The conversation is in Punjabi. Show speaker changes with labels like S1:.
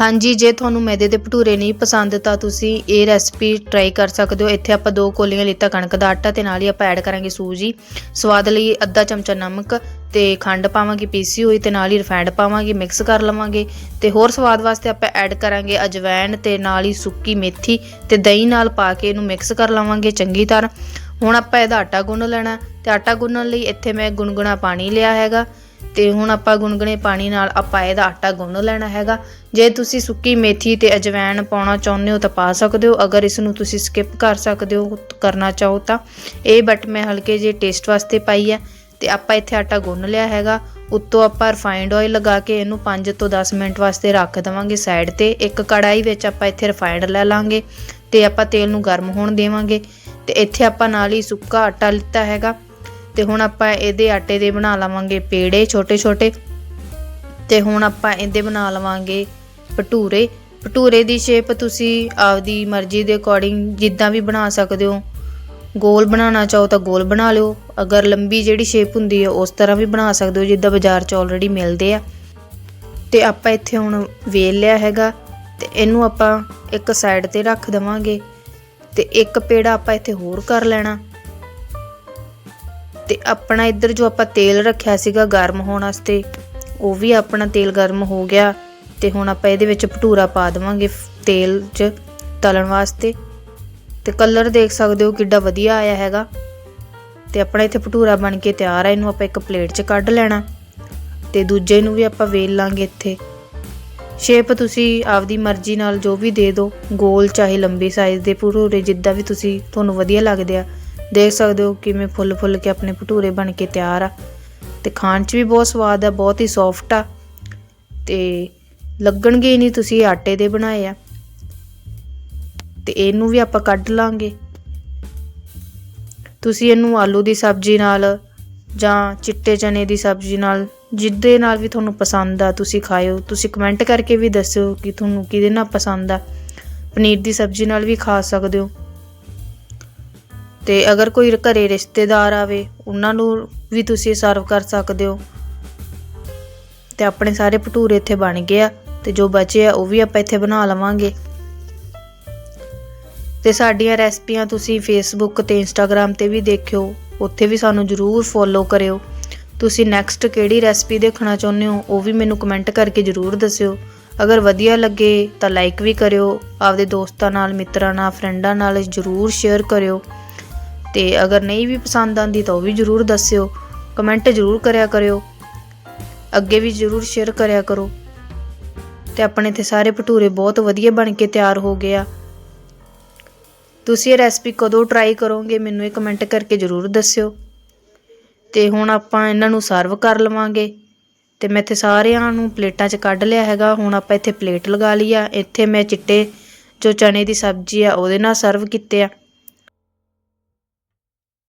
S1: ਹਾਂਜੀ, ਜੇ ਤੁਹਾਨੂੰ ਮੈਦੇ ਦੇ ਭਟੂਰੇ ਨਹੀਂ ਪਸੰਦ ਤਾਂ ਤੁਸੀਂ ਇਹ ਰੈਸਪੀ ਟਰਾਈ ਕਰ ਸਕਦੇ ਹੋ। ਇੱਥੇ ਆਪਾਂ ਦੋ ਕੋਲੀਆਂ ਲਿੱਤਾ ਕਣਕ ਦਾ ਆਟਾ ਤੇ ਨਾਲ ਹੀ ਆਪਾਂ ਐਡ ਕਰਾਂਗੇ ਸੂਜੀ। ਸਵਾਦ ਲਈ ਅੱਧਾ ਚਮਚਾ ਨਮਕ ਤੇ ਖੰਡ ਪਾਵਾਂਗੇ ਪੀਸੀ ਹੋਈ ਤੇ ਨਾਲ ਹੀ ਰਿਫਾਈਂਡ ਪਾਵਾਂਗੇ ਮਿਕਸ ਕਰ ਲਵਾਂਗੇ। ਤੇ ਹੋਰ ਸਵਾਦ ਵਾਸਤੇ ਆਪਾਂ ਐਡ ਕਰਾਂਗੇ ਅਜਵਾਇਣ ਤੇ ਨਾਲ ਹੀ ਸੁੱਕੀ ਮੇਥੀ ਤੇ ਦਹੀਂ ਨਾਲ ਪਾ ਕੇ ਇਹਨੂੰ ਮਿਕਸ ਕਰ ਲਵਾਂਗੇ ਚੰਗੀ ਤਰ੍ਹਾਂ। ਹੁਣ ਆਪਾਂ ਇਹਦਾ ਆਟਾ ਗੁੰਨ ਲੈਣਾ। ਤੇ ਆਟਾ ਗੁੰਨਣ ਲਈ ਇੱਥੇ ਮੈਂ ਗੁਨਗੁਣਾ ਪਾਣੀ ਲਿਆ ਹੈਗਾ। ਤੇ ਹੁਣ ਆਪਾਂ ਗੁਨਗੁਣੇ ਪਾਣੀ ਨਾਲ ਆਪਾਂ ਇਹਦਾ ਆਟਾ ਗੁੰਨ ਲੈਣਾ ਹੈਗਾ। ਜੇ ਤੁਸੀਂ ਸੁੱਕੀ ਮੇਥੀ ਤੇ ਅਜਵਾਇਣ ਪਾਉਣਾ ਚਾਹੁੰਦੇ ਹੋ ਤਾਂ ਪਾ ਸਕਦੇ ਹੋ। ਅਗਰ ਇਸ ਨੂੰ ਤੁਸੀਂ ਸਕਿਪ ਕਰ ਸਕਦੇ ਹੋ, ਕਰਨਾ ਚਾਹੋ ਤਾਂ। ਇਹ ਬਟ ਮੈਂ ਹਲਕੇ ਜਿਹੇ ਟੇਸਟ ਵਾਸਤੇ ਪਾਈ ਹੈ ਤੇ ਆਪਾਂ ਇੱਥੇ ਆਟਾ ਗੁੰਨ ਲਿਆ ਹੈਗਾ। ਉੱਤੋਂ ਆਪਾਂ ਰਿਫਾਈਨਡ ਆਇਲ ਲਗਾ ਕੇ ਇਹਨੂੰ 5 ਤੋਂ 10 ਮਿੰਟ ਵਾਸਤੇ ਰੱਖ ਦੇਵਾਂਗੇ ਸਾਈਡ ਤੇ। ਇੱਕ ਕੜਾਈ ਵਿੱਚ ਆਪਾਂ ਇੱਥੇ ਰਿਫਾਈਨਡ ਲੈ ਲਾਂਗੇ ਤੇ ਆਪਾਂ ਤੇਲ ਨੂੰ ਗਰਮ ਹੋਣ ਦੇਵਾਂਗੇ। ਤੇ ਇੱਥੇ ਆਪਾਂ ਨਾਲ ਹੀ ਸੁੱਕਾ ਆਟਾ ਲਿੱਤਾ ਹੈਗਾ। ਤੇ ਹੁਣ ਆਪਾਂ ਇਹਦੇ ਆਟੇ ਦੇ ਬਣਾ ਲਵਾਂਗੇ ਪੇੜੇ ਛੋਟੇ ਛੋਟੇ ਤੇ ਹੁਣ ਆਪਾਂ ਇਹਦੇ ਬਣਾ ਲਵਾਂਗੇ ਭਟੂਰੇ। ਭਟੂਰੇ ਦੀ ਸ਼ੇਪ ਤੁਸੀਂ ਆਪਦੀ ਮਰਜ਼ੀ ਦੇ ਅਕੋਰਡਿੰਗ ਜਿੱਦਾਂ ਵੀ ਬਣਾ ਸਕਦੇ ਹੋ। ਗੋਲ ਬਣਾਉਣਾ ਚਾਹੋ ਤਾਂ ਗੋਲ ਬਣਾ ਲਿਓ। ਅਗਰ ਲੰਬੀ ਜਿਹੜੀ ਸ਼ੇਪ ਹੁੰਦੀ ਹੈ, ਉਸ ਤਰ੍ਹਾਂ ਵੀ ਬਣਾ ਸਕਦੇ ਹੋ, ਜਿੱਦਾਂ ਬਾਜ਼ਾਰ 'ਚ ਆਲਰੇਡੀ ਮਿਲਦੇ ਆ। ਤੇ ਆਪਾਂ ਇੱਥੇ ਹੁਣ ਵੇਲ ਲਿਆ ਹੈਗਾ ਤੇ ਇਹਨੂੰ ਆਪਾਂ ਇੱਕ ਸਾਈਡ ਤੇ ਰੱਖ ਦਵਾਂਗੇ। ਤੇ ਇੱਕ ਪੇੜਾ ਆਪਾਂ ਇੱਥੇ ਹੋਰ ਕਰ ਲੈਣਾ। ਤੇ ਆਪਣਾ ਇੱਧਰ ਜੋ ਆਪਾਂ ਤੇਲ ਰੱਖਿਆ ਸੀਗਾ ਗਰਮ ਹੋਣ ਵਾਸਤੇ, ਉਹ ਵੀ ਆਪਣਾ ਤੇਲ ਗਰਮ ਹੋ ਗਿਆ ਤੇ ਹੁਣ ਆਪਾਂ ਇਹਦੇ ਵਿੱਚ ਭਟੂਰਾ ਪਾ ਦੇਵਾਂਗੇ ਤੇਲ 'ਚ ਤਲਣ ਵਾਸਤੇ। ਤੇ ਕਲਰ ਦੇਖ ਸਕਦੇ ਹੋ ਕਿੱਡਾ ਵਧੀਆ ਆਇਆ ਹੈਗਾ। ਤੇ ਆਪਣਾ ਇੱਥੇ ਭਟੂਰਾ ਬਣ ਕੇ ਤਿਆਰ ਹੈ ਇਹਨੂੰ ਆਪਾਂ ਇੱਕ ਪਲੇਟ 'ਚ ਕੱਢ ਲੈਣਾ। ਤੇ ਦੂਜੇ ਨੂੰ ਵੀ ਆਪਾਂ ਵੇਲ ਲਾਂਗੇ ਇੱਥੇ। ਸ਼ੇਪ ਤੁਸੀਂ ਆਪਦੀ ਮਰਜ਼ੀ ਨਾਲ ਜੋ ਵੀ ਦੇ ਦਿਓ ਗੋਲ ਚਾਹੇ ਲੰਬੀ ਸਾਈਜ਼ ਦੇ ਭਟੂਰੇ, ਜਿੱਦਾਂ ਵੀ ਤੁਸੀਂ, ਤੁਹਾਨੂੰ ਵਧੀਆ ਲੱਗਦੇ ਆ। ਦੇਖ ਸਕਦੇ ਹੋ ਕਿਵੇਂ ਫੁੱਲ ਫੁੱਲ ਕੇ ਆਪਣੇ ਭਟੂਰੇ ਬਣ ਕੇ ਤਿਆਰ ਆ। ਤੇ ਖਾਣ 'ਚ ਵੀ ਬਹੁਤ ਸਵਾਦ ਆ, ਬਹੁਤ ਹੀ ਸੌਫਟ ਆ। ਤੇ ਲੱਗਣਗੇ ਹੀ ਨਹੀਂ ਤੁਸੀਂ ਆਟੇ ਦੇ ਬਣਾਏ ਆ। ਤੇ ਇਹਨੂੰ ਵੀ ਆਪਾਂ ਕੱਢ ਲਾਂਗੇ। ਤੁਸੀਂ ਇਹਨੂੰ ਆਲੂ ਦੀ ਸਬਜ਼ੀ ਨਾਲ ਜਾਂ ਚਿੱਟੇ ਚਨੇ ਦੀ ਸਬਜ਼ੀ ਨਾਲ, ਜਿੱਦੇ ਨਾਲ ਵੀ ਤੁਹਾਨੂੰ ਪਸੰਦ ਆ, ਤੁਸੀਂ ਖਾਇਓ। ਤੁਸੀਂ ਕਮੈਂਟ ਕਰਕੇ ਵੀ ਦੱਸਿਓ ਕਿ ਤੁਹਾਨੂੰ ਕਿਹਦੇ ਨਾਲ ਪਸੰਦ ਆ। ਪਨੀਰ ਦੀ ਸਬਜ਼ੀ ਨਾਲ ਵੀ ਖਾ ਸਕਦੇ ਹੋ। ਤੇ ਅਗਰ ਕੋਈ ਘਰੇ ਰਿਸ਼ਤੇਦਾਰ ਆਵੇ, ਉਹਨਾਂ ਨੂੰ ਵੀ ਤੁਸੀਂ ਸਰਵ ਕਰ ਸਕਦੇ ਹੋ। ਤੇ ਆਪਣੇ ਸਾਰੇ ਭਟੂਰੇ ਇੱਥੇ ਬਣ ਗਏ ਆ ਤੇ ਜੋ ਬਚੇ ਆ, ਉਹ ਵੀ ਆਪਾਂ ਇੱਥੇ ਬਣਾ ਲਵਾਂਗੇ। ਤੇ ਸਾਡੀਆਂ ਰੈਸਪੀਆਂ ਤੁਸੀਂ ਫੇਸਬੁੱਕ ਤੇ ਇੰਸਟਾਗ੍ਰam ਤੇ ਵੀ ਦੇਖਿਓ, ਉੱਥੇ ਵੀ ਸਾਨੂੰ ਜਰੂਰ ਫੋਲੋ ਕਰਿਓ। ਤੁਸੀਂ ਨੈਕਸਟ ਕਿਹੜੀ ਰੈਸਪੀ ਦੇਖਣਾ ਚਾਹੁੰਦੇ ਹੋ, ਉਹ ਵੀ ਮੈਨੂੰ ਕਮੈਂਟ ਕਰਕੇ ਜਰੂਰ ਦੱਸਿਓ। ਅਗਰ ਵਧੀਆ ਲੱਗੇ ਤਾਂ ਲਾਈਕ ਵੀ ਕਰਿਓ, ਆਪਦੇ ਦੋਸਤਾਂ ਨਾਲ, ਮਿੱਤਰਾਂ ਨਾਲ ਫਰੈਂਡਾਂ ਨਾਲ ਜਰੂਰ ਸ਼ੇਅਰ ਕਰਿਓ। ਤੇ ਅਗਰ ਨਹੀਂ ਵੀ ਪਸੰਦ ਆਂਦੀ ਤਾਂ ਉਹ ਵੀ ਜਰੂਰ ਦੱਸਿਓ। ਕਮੈਂਟ ਜਰੂਰ ਕਰਿਆ ਕਰਿਓ। ਅੱਗੇ ਵੀ ਜਰੂਰ ਸ਼ੇਅਰ ਕਰਿਆ ਕਰੋ। ਤੇ ਆਪਣੇ ਤੇ ਸਾਰੇ ਭਟੂਰੇ ਬਹੁਤ ਵਧੀਆ ਬਣ ਕੇ ਤਿਆਰ ਹੋ ਗਏ ਆ। ਤੁਸੀਂ ਇਹ ਰੈਸਪੀ ਕਦੋਂ ਟਰਾਈ ਕਰੋਗੇ ਮੈਨੂੰ ਇਹ ਕਮੈਂਟ ਕਰਕੇ ਜਰੂਰ ਦੱਸਿਓ। ਤੇ ਹੁਣ ਆਪਾਂ ਇਹਨਾਂ ਨੂੰ ਸਰਵ ਕਰ ਲਵਾਂਗੇ। ਤੇ ਮੈਂ ਇੱਥੇ ਸਾਰਿਆਂ ਨੂੰ ਪਲੇਟਾਂ 'ਚ ਕੱਢ ਲਿਆ ਹੈਗਾ। ਹੁਣ ਆਪਾਂ ਇੱਥੇ ਪਲੇਟ ਲਗਾ ਲਈ ਆ। ਇੱਥੇ ਮੈਂ ਚਿੱਟੇ ਜੋ ਚਨੇ ਦੀ ਸਬਜ਼ੀ ਆ ਉਹਦੇ ਨਾਲ ਸਰਵ ਕੀਤੇ ਆ।